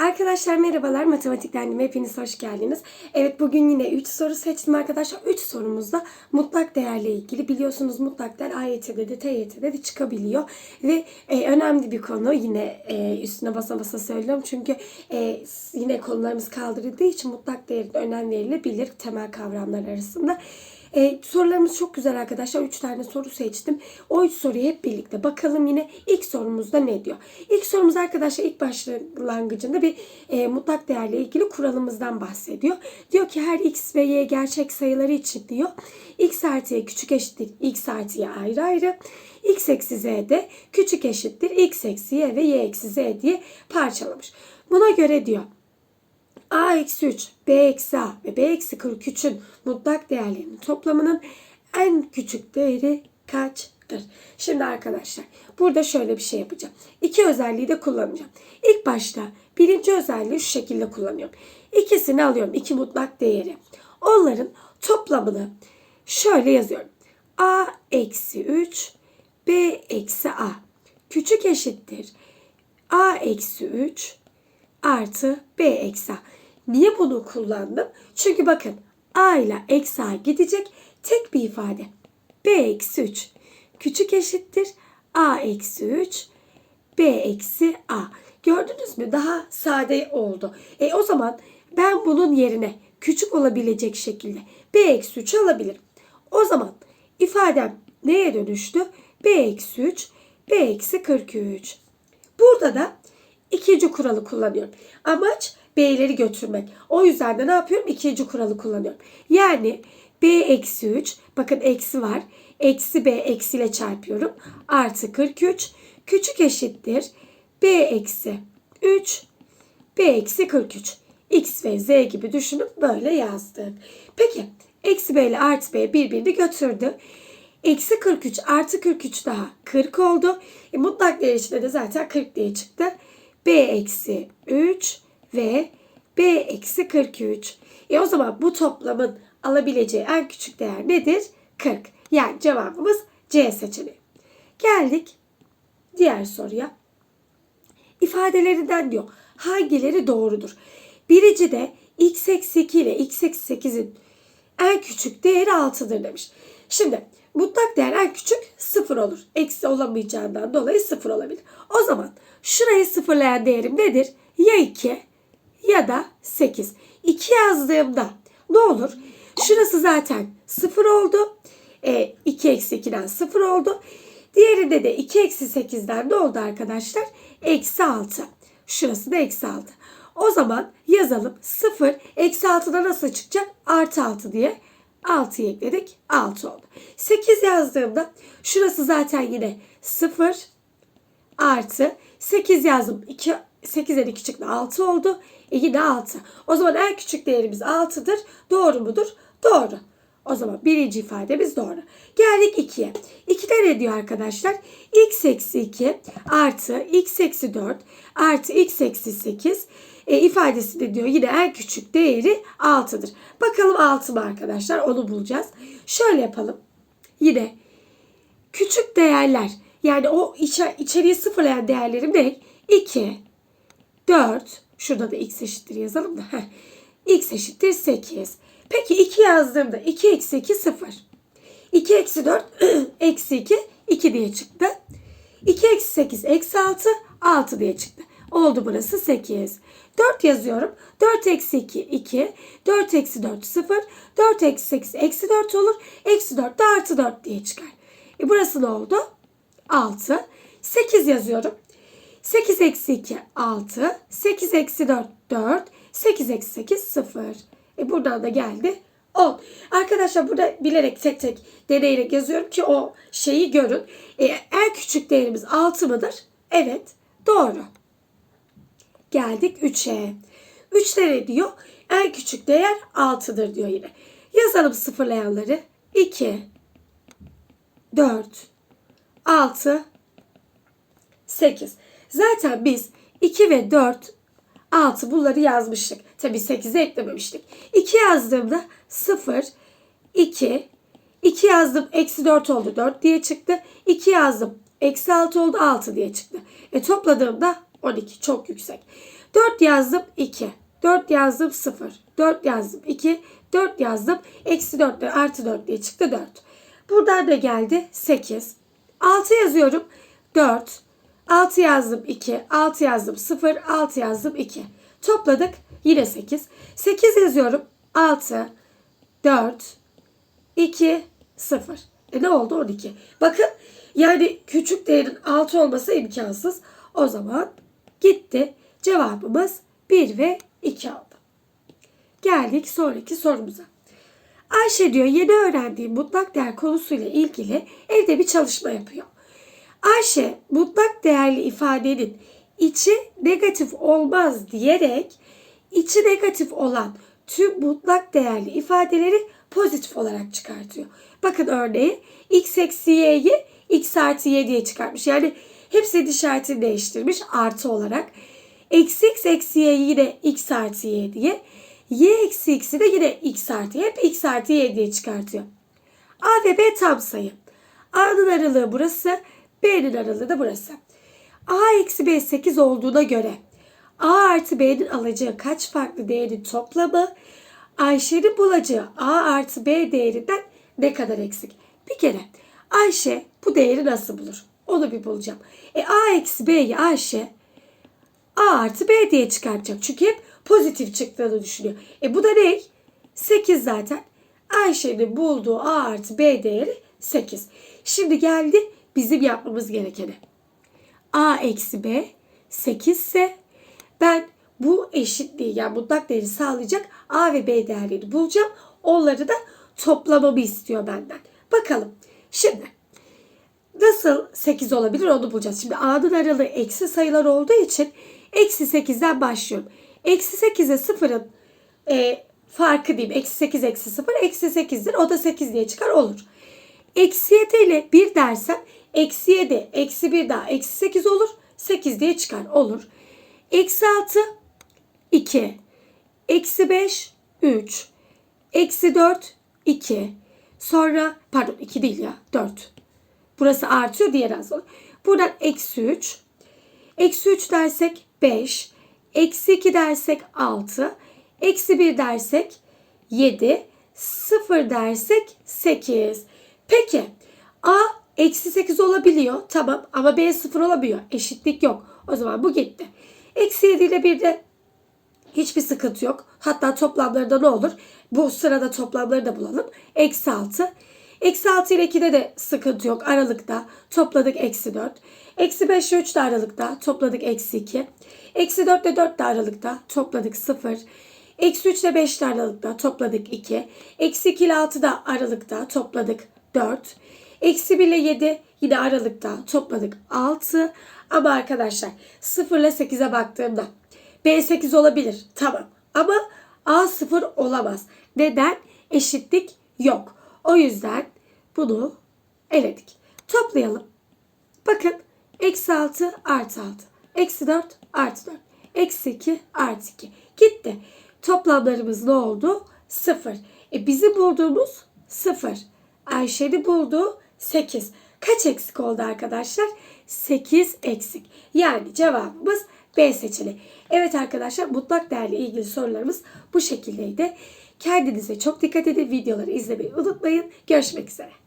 Arkadaşlar merhabalar. Matematiklendim. Hepiniz hoş geldiniz. Evet bugün yine 3 soru seçtim arkadaşlar. 3 sorumuzda mutlak değerle ilgili. Biliyorsunuz mutlak değer AYT'de de TYT'de de çıkabiliyor. Ve e, önemli bir konu. Yine e, üstüne basa basa söylüyorum. Çünkü e, yine konularımız kaldırıldığı için mutlak değerin önem verilebilir temel kavramlar arasında. E, sorularımız çok güzel arkadaşlar. 3 tane soru seçtim. O 3 soruyu hep birlikte bakalım yine. ilk sorumuzda ne diyor? İlk sorumuz arkadaşlar ilk başlangıcında bir e, mutlak değerle ilgili kuralımızdan bahsediyor. Diyor ki her x ve y gerçek sayıları için diyor. x artı y küçük eşittir x artı y ayrı ayrı. x eksi z de küçük eşittir x eksi y ve y eksi z diye parçalamış. Buna göre diyor a eksi 3, b eksi a ve b eksi 43'ün mutlak değerlerinin toplamının en küçük değeri kaçtır? Şimdi arkadaşlar burada şöyle bir şey yapacağım. İki özelliği de kullanacağım. İlk başta birinci özelliği şu şekilde kullanıyorum. İkisini alıyorum. iki mutlak değeri. Onların toplamını şöyle yazıyorum. a eksi 3, b eksi a. Küçük eşittir. a eksi 3 artı b eksi a. Niye bunu kullandım? Çünkü bakın a ile eksi a gidecek tek bir ifade. b eksi 3 küçük eşittir a eksi 3 b eksi a. Gördünüz mü? Daha sade oldu. E o zaman ben bunun yerine küçük olabilecek şekilde b eksi 3 alabilirim. O zaman ifadem neye dönüştü? b eksi 3 b eksi 43. Burada da ikinci kuralı kullanıyorum. Amaç B'leri götürmek. O yüzden de ne yapıyorum? İkinci kuralı kullanıyorum. Yani B eksi 3. Bakın eksi var. Eksi B eksiyle çarpıyorum. Artı 43. Küçük eşittir. B eksi 3. B eksi 43. X ve Z gibi düşünüp böyle yazdık. Peki eksi B ile artı B birbirini götürdü. Eksi 43 artı 43 daha 40 oldu. E, mutlak değer içinde de zaten 40 diye çıktı. B eksi 3 ve B eksi 43. E o zaman bu toplamın alabileceği en küçük değer nedir? 40. Yani cevabımız C seçeneği. Geldik diğer soruya. İfadelerinden diyor hangileri doğrudur? Birinci de x eksi 2 ile x eksi 8'in en küçük değeri 6'dır demiş. Şimdi mutlak değer en küçük 0 olur. Eksi olamayacağından dolayı 0 olabilir. O zaman şurayı sıfırlayan değerim nedir? Ya 2 ya da 8. 2 yazdığımda ne olur? Şurası zaten 0 oldu. E, 2 eksi 2'den 0 oldu. Diğerinde de 2 eksi 8'den ne oldu arkadaşlar? Eksi 6. Şurası da eksi 6. O zaman yazalım 0 eksi 6'da nasıl çıkacak? Artı 6 diye 6'yı ekledik. 6 oldu. 8 yazdığımda şurası zaten yine 0 artı 8 yazdım. 2, 8'den 2 çıktı 6 oldu. E yine 6. O zaman en küçük değerimiz 6'dır. Doğru mudur? Doğru. O zaman birinci ifademiz doğru. Geldik 2'ye. 2'de ne diyor arkadaşlar? x eksi 2 artı x eksi 4 artı x eksi 8 e, ifadesi de diyor yine en küçük değeri 6'dır. Bakalım 6 mı arkadaşlar? Onu bulacağız. Şöyle yapalım. Yine küçük değerler yani o içe, içeriği sıfırlayan değerlerim ne? 2, 4, şurada da x eşittir yazalım da. Heh. x eşittir 8. Peki 2 yazdığımda 2 eksi 2 0. 2 eksi 4 eksi 2 2 diye çıktı. 2 eksi 8 eksi 6 6 diye çıktı. Oldu burası 8. 4 yazıyorum. 4 eksi 2 2. 4 eksi 4 0. 4 eksi 8 eksi 4 olur. Eksi 4 de artı 4 diye çıkar. E burası ne oldu? 6. 8 yazıyorum. 8 eksi 2 6. 8 eksi 4 4. 8 eksi 8 0. E buradan da geldi 10. Arkadaşlar burada bilerek tek tek deneyerek yazıyorum ki o şeyi görün. E, en küçük değerimiz 6 mıdır? Evet. Doğru. Geldik 3'e. 3'te ne diyor? En küçük değer 6'dır diyor yine. Yazalım sıfırlayanları. 2 4 6 8. Zaten biz 2 ve 4 6 bunları yazmıştık. Tabi 8'i eklememiştik. 2 yazdığımda 0 2 2 yazdım eksi 4 oldu 4 diye çıktı. 2 yazdım eksi 6 oldu 6 diye çıktı. E topladığımda 12 çok yüksek. 4 yazdım 2. 4 yazdım 0. 4 yazdım 2. 4 yazdım. Eksi 4 artı 4 diye çıktı 4. Buradan da geldi 8. 6 yazıyorum 4. 6 yazdım 2. 6 yazdım 0. 6 yazdım 2. Topladık yine 8. 8 yazıyorum 6. 4. 2. 0. E ne oldu 12. Bakın yani küçük değerin 6 olması imkansız. O zaman gitti. Cevabımız 1 ve 2 oldu. Geldik sonraki sorumuza. Ayşe diyor yeni öğrendiği mutlak değer konusuyla ilgili evde bir çalışma yapıyor. Ayşe mutlak değerli ifadenin içi negatif olmaz diyerek içi negatif olan tüm mutlak değerli ifadeleri pozitif olarak çıkartıyor. Bakın örneği x eksi y'yi x artı y diye çıkartmış. Yani hepsinin işaretini değiştirmiş artı olarak. Eksi x eksi y yine x artı y diye. Y eksi x'i de yine x artı y. Hep x artı y diye çıkartıyor. A ve B tam sayı. A'nın aralığı burası. B'nin aralığı da burası. A eksi B 8 olduğuna göre A artı B'nin alacağı kaç farklı değerin toplamı Ayşe'nin bulacağı A artı B değerinden ne kadar eksik? Bir kere Ayşe bu değeri nasıl bulur? Onu bir bulacağım. E A eksi B'yi Ayşe A artı B diye çıkartacak. Çünkü hep pozitif çıktığını düşünüyor. E bu da ne? 8 zaten. Ayşe'nin bulduğu A artı B değeri 8. Şimdi geldi bizim yapmamız gerekene. A eksi B 8 ise ben bu eşitliği yani mutlak değeri sağlayacak A ve B değerlerini bulacağım. Onları da toplamamı istiyor benden. Bakalım. Şimdi nasıl 8 olabilir onu bulacağız. Şimdi A'nın aralığı eksi sayılar olduğu için eksi 8'den başlıyorum. Eksi 8'e 0'ın e, farkı diyeyim. Eksi 8 eksi 0 eksi 8'dir. O da 8 diye çıkar olur. Eksi 7 ile 1 dersem eksi 7 eksi 1 daha eksi 8 olur. 8 diye çıkar olur. Eksi 6 2. Eksi 5 3. Eksi 4 2. Sonra pardon 2 değil ya 4. Burası artıyor diğer azalıyor. Buradan eksi 3. Eksi 3 dersek 5. Eksi 2 dersek 6. Eksi 1 dersek 7. 0 dersek 8. Peki A eksi 8 olabiliyor. Tamam ama B 0 olamıyor. Eşitlik yok. O zaman bu gitti. Eksi 7 ile 1 de hiçbir sıkıntı yok. Hatta toplamları da ne olur? Bu sırada toplamları da bulalım. Eksi 6. Eksi 6 ile 2'de de sıkıntı yok. Aralıkta topladık eksi 4. Eksi 5 ile 3 de aralıkta topladık eksi 2. Eksi 4 ile 4 de aralıkta topladık 0. Eksi 3 ile 5 de aralıkta topladık 2. Eksi 2 ile 6 da aralıkta topladık 4. Eksi 1 ile 7 yine aralıkta topladık 6. Ama arkadaşlar 0 ile 8'e baktığımda B 8 olabilir. Tamam. Ama A 0 olamaz. Neden? Eşitlik yok. O yüzden bunu eledik. Toplayalım. Bakın eksi 6 artı 6. Eksi 4 artı 4. Eksi 2 artı 2. Gitti. Toplamlarımız ne oldu? 0. E bizim bulduğumuz 0. Ayşe'nin bulduğu 8. Kaç eksik oldu arkadaşlar? 8 eksik. Yani cevabımız B seçeneği. Evet arkadaşlar mutlak değerle ilgili sorularımız bu şekildeydi. Kendinize çok dikkat edin. Videoları izlemeyi unutmayın. Görüşmek üzere.